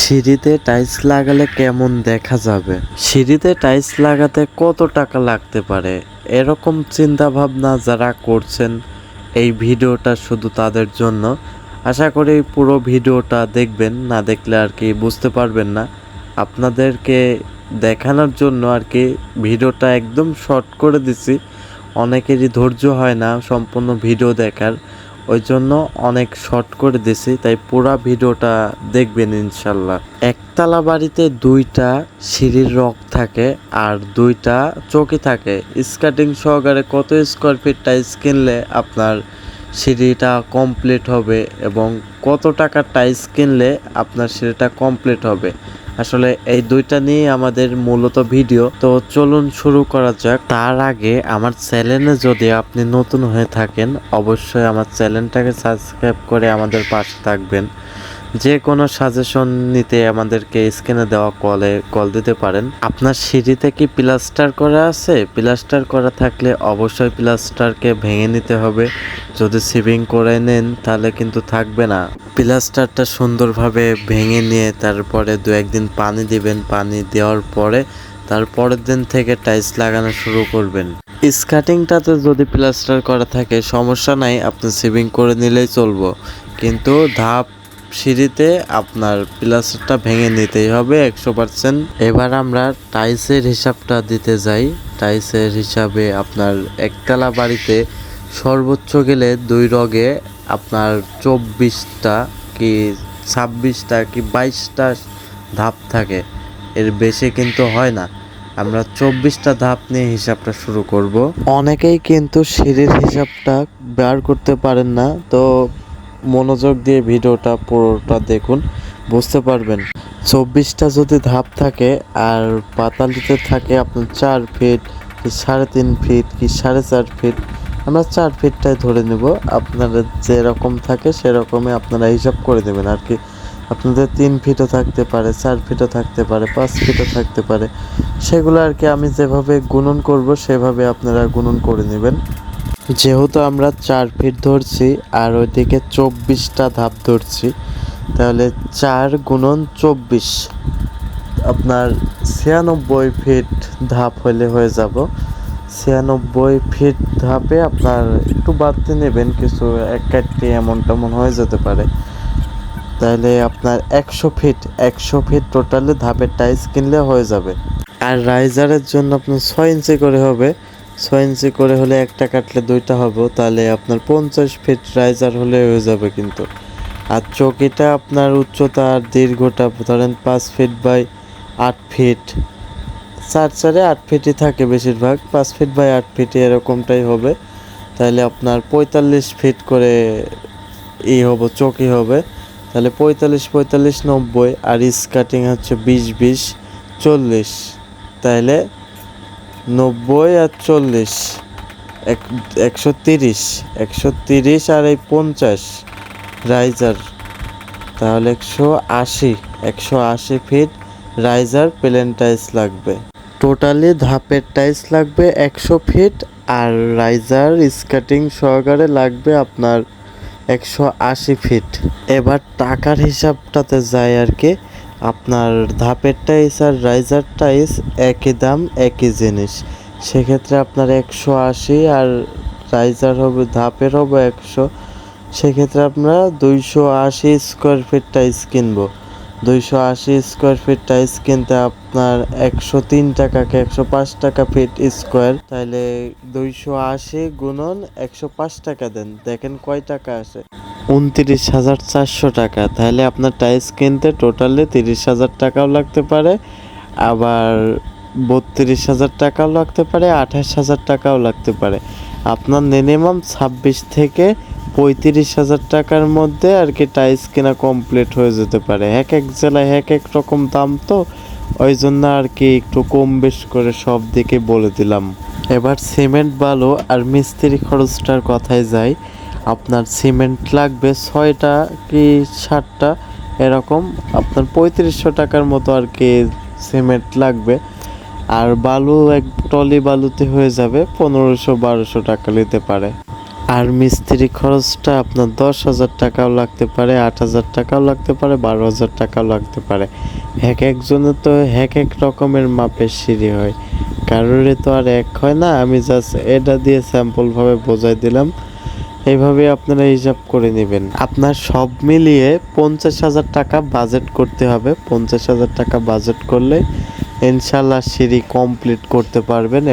সিঁড়িতে টাইলস লাগালে কেমন দেখা যাবে? সিঁড়িতে টাইলস লাগাতে কত টাকা লাগতে পারে? এরকম চিন্তা ভাবনা যারা করছেন, এই ভিডিওটা শুধু তাদের জন্য। আশা করি পুরো ভিডিওটা দেখবেন, না দেখলে আর কি বুঝতে পারবেন না। আপনাদেরকে দেখানোর জন্য আর কি ভিডিওটা একদম শর্ট করে দিছি। অনেকেরই ধৈর্য হয় না সম্পূর্ণ ভিডিও দেখার। ওই জন্য অনেক শর্ট করে দিছি তাই পুরা ভিডিওটা দেখবেন ইনশাল্লাহ। একতলা বাড়িতে দুইটা সিঁড়ির রক থাকে আর দুইটা চৌকি থাকে। স্কার্টিং সহকারে কত স্কোয়ার ফিট কিনলে আপনার সিঁড়িটা কমপ্লিট হবে এবং কত টাকার টাইলস কিনলে আপনার সিঁড়িটা কমপ্লিট হবে। আসলে এই দুইটা নিয়ে আমাদের মূলত ভিডিও। তো চলুন শুরু করা যাক। তার আগে আমার চ্যানেলে যদি আপনি নতুন হয়ে থাকেন, অবশ্যই আমার চ্যানেলটাকে সাবস্ক্রাইব করে আমাদের পাশে থাকবেন। যে কোনো সাজেশন নিতে আমাদেরকে স্ক্রিনে দেওয়া কলে কল দিতে পারেন। আপনার সিঁড়িতে কি প্লাস্টার করা আছে? প্লাস্টার করা থাকলে অবশ্যই প্লাস্টারকে ভেঙে নিতে হবে। যদি সিভিং করে নেন, তাহলে কিন্তু থাকবে না। প্লাস্টারটা সুন্দরভাবে ভেঙে নিয়ে তারপরে দু একদিন পানি দিবেন। পানি দেওয়ার পরে তারপরের দিন থেকে টাইলস লাগানো শুরু করবেন। স্কার্টিংটাতে যদি প্লাস্টার করা থাকে, সমস্যা নাই। আপনি সিভিং করে নিলেই চলবো। কিন্তু ধাপ সিঁড়িতে আপনার প্লাস্টারটা ভেঙে নিতেই হবে একশো পার্সেন্ট এবার আমরা টাইসের হিসাবটা দিতে যাই। টাইসের হিসাবে আপনার একতলা বাড়িতে সর্বোচ্চ গেলে দুই রগে আপনার চব্বিশটা কি ছাব্বিশটা কি বাইশটা ধাপ থাকে। এর বেশি কিন্তু হয় না। আমরা চব্বিশটা ধাপ নিয়ে হিসাবটা শুরু করব। অনেকেই কিন্তু সিঁড়ির হিসাবটা বার করতে পারেন না, তো মনোযোগ দিয়ে ভিডিওটা পুরোটা দেখুন, বুঝতে পারবেন। চব্বিশটা যদি ধাপ থাকে আর পাতালিতে থাকে আপনার চার ফিট কি সাড়ে তিন ফিট কি সাড়ে চার ফিট আমরা চার ফিটটাই ধরে নেব। আপনারা যেরকম থাকে সেরকমই আপনারা হিসাব করে দেবেন আর কি। আপনাদের তিন ফিটও থাকতে পারে, চার ফিটও থাকতে পারে, পাঁচ ফিটও থাকতে পারে। সেগুলো আর কি আমি যেভাবে গুণন করব, সেভাবে আপনারা গুণন করে নেবেন। যেহেতু আমরা চার ফিট ধরছি আর ওইদিকে চব্বিশটা ধাপ ধরছি, তাহলে চার গুণন চব্বিশ। আপনার ছিয়ানব্বই ফিট ধাপ হলে হয়ে যাব। ছিয়ানব্বই ফিট ধাপে আপনার একটু বাড়তে নেবেন, কিছু এক কাটটি এমন তেমন হয়ে যেতে পারে। তাহলে আপনার একশো ফিট একশো ফিট টোটালি ধাপের টাইলস কিনলে হয়ে যাবে। আর রাইজারের জন্য আপনার ছয় ইঞ্চি করে হবে। ছয় ইঞ্চি করে হলে একটা কাটলে দুইটা হবে, তাহলে আপনার পঞ্চাশ ফিট রাইজার হলে হয়ে যাবে কিন্তু। আর চকিটা আপনার উচ্চতা আর দীর্ঘটা, ধরেন পাঁচ ফিট বাই আট ফিট চার চারে আট ফিটই থাকে বেশিরভাগ, পাঁচ ফিট বাই আট ফিটই এরকমটাই হবে। তাহলে আপনার পঁয়তাল্লিশ ফিট করে ই হবে, চকি হবে। তাহলে পঁয়তাল্লিশ পঁয়তাল্লিশ, নব্বই, আর স্কার্টিং হচ্ছে বিশ বিশ, চল্লিশ। তাহলে নব্বই আর চল্লিশ। এক, একশো তিরিশ। একশো তিরিশ আর এই পঞ্চাশ রাইজার তাহলে একশো আশি। একশো আশি ফিট রাইজার প্লেন টাইলস লাগবে। টোটালি ধাপের টাইলস লাগবে একশো ফিট আর রাইজার স্কার্টিং সহকারে লাগবে আপনার একশো আশি ফিট এবার টাকার হিসাবটাতে যায় আর কি। আপনার ধাপের টাইস আর রাইজার টাইস একই দাম, একই জিনিস। সেক্ষেত্রে আপনার একশো আশি আর রাইজার হবে, ধাপের হবে একশো। সেক্ষেত্রে আমরা দুইশো আশি স্কোয়ার ফিট টাইস কিনবো। দুইশো আশি স্কোয়ার ফিট টাইস কিনতে আপনার একশো তিন টাকাকে একশো পাঁচ টাকা ফিট স্কোয়ার তাহলে দুইশো আশি গুণন একশো পাঁচ টাকা দেন। দেখেন কয় টাকা আসে। উনত্রিশ হাজার চারশো টাকা। তাহলে আপনার টাইলস কিনতে টোটালি তিরিশ হাজার টাকাও লাগতে পারে, আবার বত্রিশ হাজার টাকাও লাগতে পারে, আঠাশ হাজার টাকাও লাগতে পারে। আপনার মিনিমাম ছাব্বিশ থেকে পঁয়ত্রিশ হাজার টাকার মধ্যে আর কি টাইলস কেনা কমপ্লিট হয়ে যেতে পারে। এক এক জেলায় এক এক রকম দাম তো, ওই জন্য আর কি একটু কম বেশ করে সব দিকে বলে দিলাম। এবার সিমেন্ট বালু আর মিস্ত্রি খরচটার কথায় যাই। আপনার সিমেন্ট লাগবে ছয়টা কি ষাটটা এরকম আপনার পঁয়ত্রিশশো টাকার মতো আর কি সিমেন্ট লাগবে। আর বালু, এক টলি বালুতে হয়ে যাবে পনেরোশো বারোশো টাকা নিতে পারে। আর মিস্ত্রি খরচটা আপনার দশ হাজার টাকাও লাগতে পারে, আট হাজার টাকাও লাগতে পারে, বারো হাজার টাকাও লাগতে পারে। এক একজনের তো এক এক রকমের মাপের সিঁড়ি হয়। কারোরই তো আর এক হয় না, আমি জাস্ট এটা দিয়ে স্যাম্পলভাবে বোঝাই দিলাম। এইভাবে আপনারা হিসাব করে নেবেন। আপনার সব মিলিয়ে পঞ্চাশ হাজার টাকা বাজেট করতে হবে। পঞ্চাশ হাজার টাকা বাজেট করলে ইনশাল্লাহ সিঁড়ি কমপ্লিট করতে পারবেন